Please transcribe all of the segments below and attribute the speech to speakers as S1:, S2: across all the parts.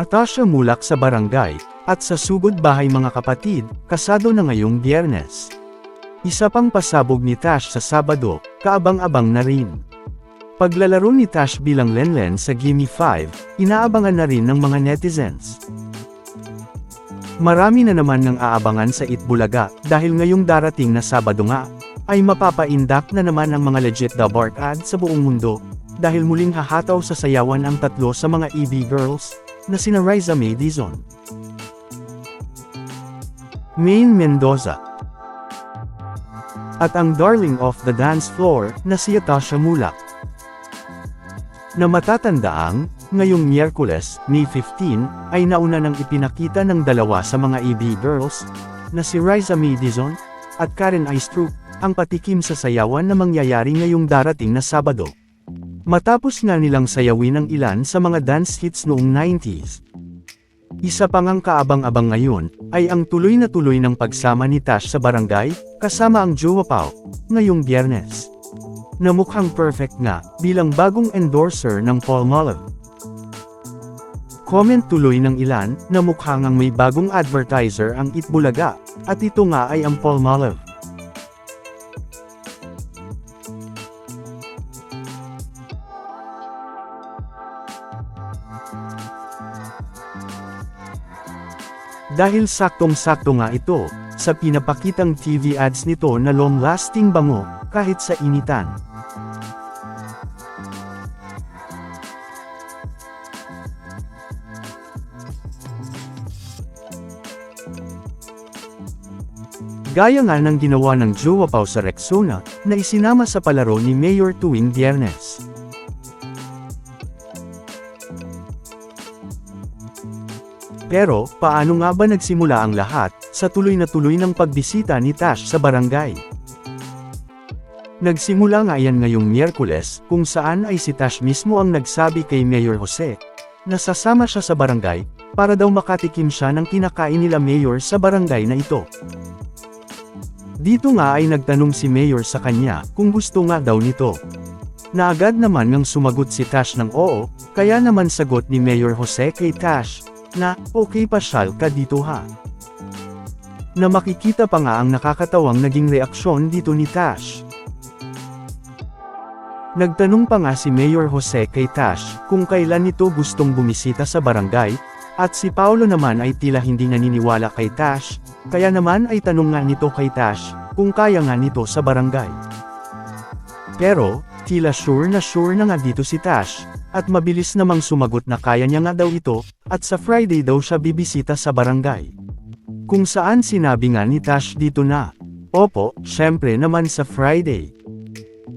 S1: Atasha mulak sa barangay, at sa sugod bahay mga kapatid, kasado na ngayong biyernes. Isa pang pasabog ni Tash sa Sabado, kaabang-abang na rin. Paglalaro ni Tash bilang Lenlen sa Gimme 5, inaabangan na rin ng mga netizens. Marami na naman ng aabangan sa Itbulaga, dahil ngayong darating na Sabado nga, ay mapapaindak na naman ang mga legit the bark ad sa buong mundo, dahil muling hahataw sa sayawan ang tatlo sa mga EB girls, na sina Riza May Dizon. Maine Mendoza At ang darling of the dance floor, na si Atasha Mulak. Na matatandaang, ngayong Miyerkules, May 15, ay nauna nang ipinakita ng dalawa sa mga EB girls, na si Riza May at Karen Aistrup, ang patikim sa sayawan na mangyayari ngayong darating na Sabado. Matapos nga nilang sayawin ang ilan sa mga dance hits noong 90s. Isa pang ang kaabang-abang ngayon, ay ang tuloy na tuloy ng pagsama ni Tash sa barangay, kasama ang Jowa Pao, ngayong biyernes. Na mukhang perfect nga, bilang bagong endorser ng Palmolive. Comment tuloy ng ilan, na mukhang ang may bagong advertiser ang Itbulaga, at ito nga ay ang Palmolive. Dahil saktong-sakto nga ito, sa pinapakitang TV ads nito na long-lasting bango, kahit sa initan. Gaya nga ng ginawa ng Jowa Pao sa Rexona, na isinama sa palaro ni Mayor tuwing biyernes. Pero, paano nga ba nagsimula ang lahat, sa tuloy na tuloy ng pagbisita ni Tash sa barangay? Nagsimula nga yan ngayong Miyerkules, kung saan ay si Tash mismo ang nagsabi kay Mayor Jose, na sasama siya sa barangay, para daw makatikim siya ng kinakain nila Mayor sa barangay na ito. Dito nga ay nagtanong si Mayor sa kanya, kung gusto nga daw nito. Na agad naman ngang sumagot si Tash ng oo, kaya naman sagot ni Mayor Jose kay Tash, na, okay pasyal ka dito ha. Na makikita pa nga ang nakakatawang naging reaksyon dito ni Tash. Nagtanong pa nga si Mayor Jose kay Tash, kung kailan ito gustong bumisita sa barangay, at si Paulo naman ay tila hindi naniniwala kay Tash, kaya naman ay tanong nga nito kay Tash, kung kaya nga nito sa barangay. Pero, tila sure na sure na nga dito si Tash, at mabilis namang sumagot na kaya niya nga daw ito, at sa Friday daw siya bibisita sa barangay. Kung saan sinabi nga ni Tash dito na, Opo, syempre naman sa Friday.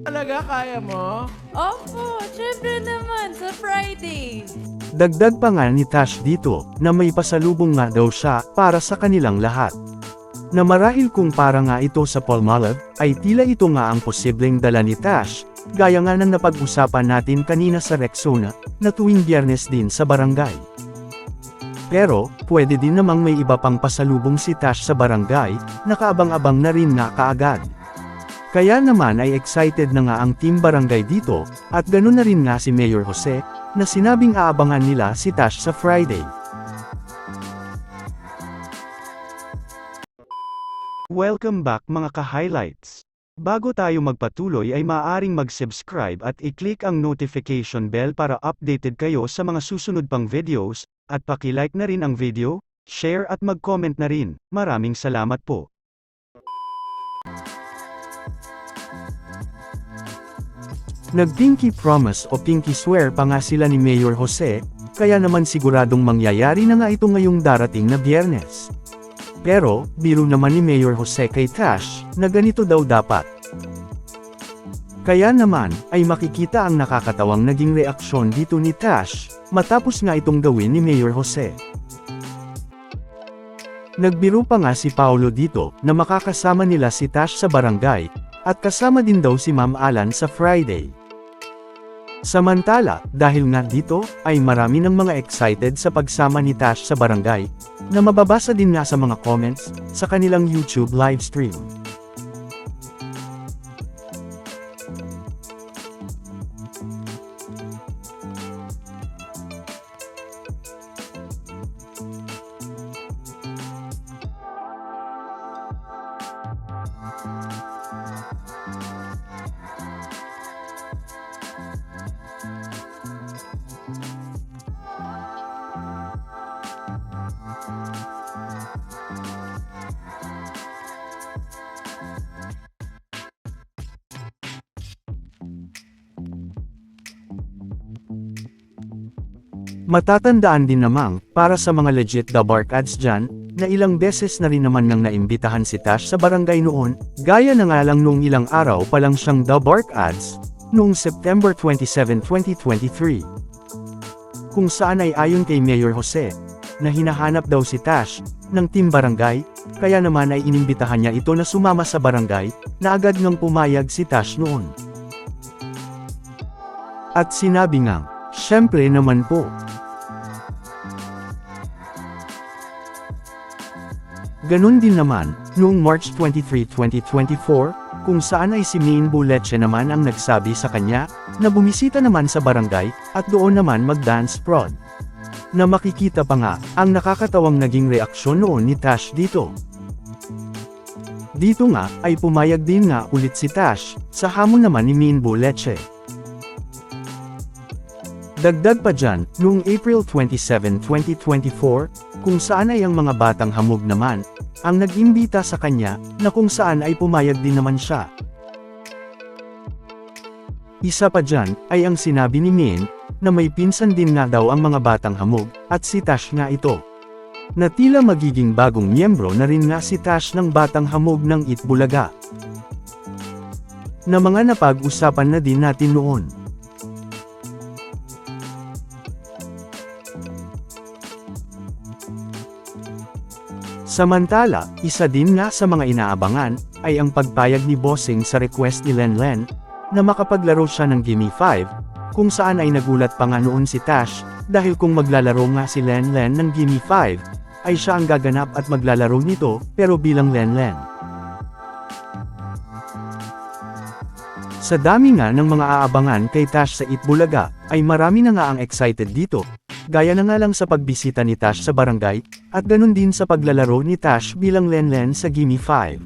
S2: Talaga kaya mo?
S3: Opo, syempre naman, sa Friday.
S1: Dagdag pa nga ni Tash dito, na may pasalubong nga daw siya, para sa kanilang lahat. Na marahil kung para nga ito sa Palmolive, ay tila ito nga ang posibleng dala ni Tash, gaya nga ng napag-usapan natin kanina sa Rexona, na tuwing biyernes din sa barangay. Pero, pwede din namang may iba pang pasalubong si Tash sa barangay, nakaabang-abang na rin nga kaagad. Kaya naman ay excited na nga ang team barangay dito, at ganun na rin nga si Mayor Jose, na sinabing aabangan nila si Tash sa Friday. Welcome back mga ka-highlights. Bago tayo magpatuloy ay maaaring mag-subscribe at i-click ang notification bell para updated kayo sa mga susunod pang videos, at paki-like na rin ang video, share at mag-comment na rin. Maraming salamat po. Nag-pinky promise o pinky swear pa nga sila ni Mayor Jose, kaya naman siguradong mangyayari na nga ito ngayong darating na biyernes. Pero, biro naman ni Mayor Jose kay Tash, na ganito daw dapat. Kaya naman, ay makikita ang nakakatawang naging reaksyon dito ni Tash, matapos nga itong gawin ni Mayor Jose. Nagbiro pa nga si Paulo dito, na makakasama nila si Tash sa barangay, at kasama din daw si Ma'am Alan sa Friday. Samantala, dahil nga dito, ay marami ng mga excited sa pagsama ni Tash sa barangay, na mababasa din nga sa mga comments, sa kanilang YouTube livestream. Matatandaan din namang, para sa mga legit the bark ads dyan, na ilang beses na rin naman nang naimbitahan si Tash sa barangay noon, gaya na nga lang nung ilang araw pa lang siyang the bark ads, noong September 27, 2023. Kung saan ay ayon kay Mayor Jose, na hinahanap daw si Tash, ng team barangay, kaya naman ay inimbitahan niya ito na sumama sa barangay, na agad ngang pumayag si Tash noon. At sinabi ngang, syempre naman po, Ganon din naman, noong March 23, 2024, kung saan ay si Maine Buleche naman ang nagsabi sa kanya, na bumisita naman sa barangay, at doon naman mag-dance prod. Na makikita pa nga, ang nakakatawang naging reaksyon noon ni Tash dito. Dito nga, ay pumayag din nga ulit si Tash, sa hamon naman ni Maine Buleche. Dagdag pa dyan, noong April 27, 2024, kung saan ay ang mga batang hamog naman, ang nag-imbita sa kanya, na kung saan ay pumayag din naman siya. Isa pa dyan, ay ang sinabi ni Min, na may pinsan din nga daw ang mga batang hamog, at si Tash nga ito. Na tila magiging bagong miyembro na rin nga si Tash ng batang hamog ng Itbulaga. Na mga napag-usapan na din natin noon. Samantala, isa din nga sa mga inaabangan, ay ang pagpayag ni Bossing sa request ni Lenlen, na makapaglaro siya ng Gimme 5, kung saan ay nagulat pa nga noon si Tash, dahil kung maglalaro nga si Lenlen ng Gimme 5, ay siya ang gaganap at maglalaro nito, pero bilang Lenlen. Sa dami nga ng mga aabangan kay Tash sa Itbulaga, ay marami na nga ang excited dito, gaya na nga lang sa pagbisita ni Tash sa barangay, at ganun din sa paglalaro ni Tash bilang Lenlen sa Gimme 5.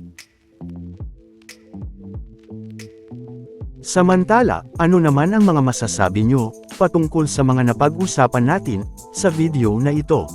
S1: Samantala, ano naman ang mga masasabi nyo, patungkol sa mga napag-usapan natin, sa video na ito?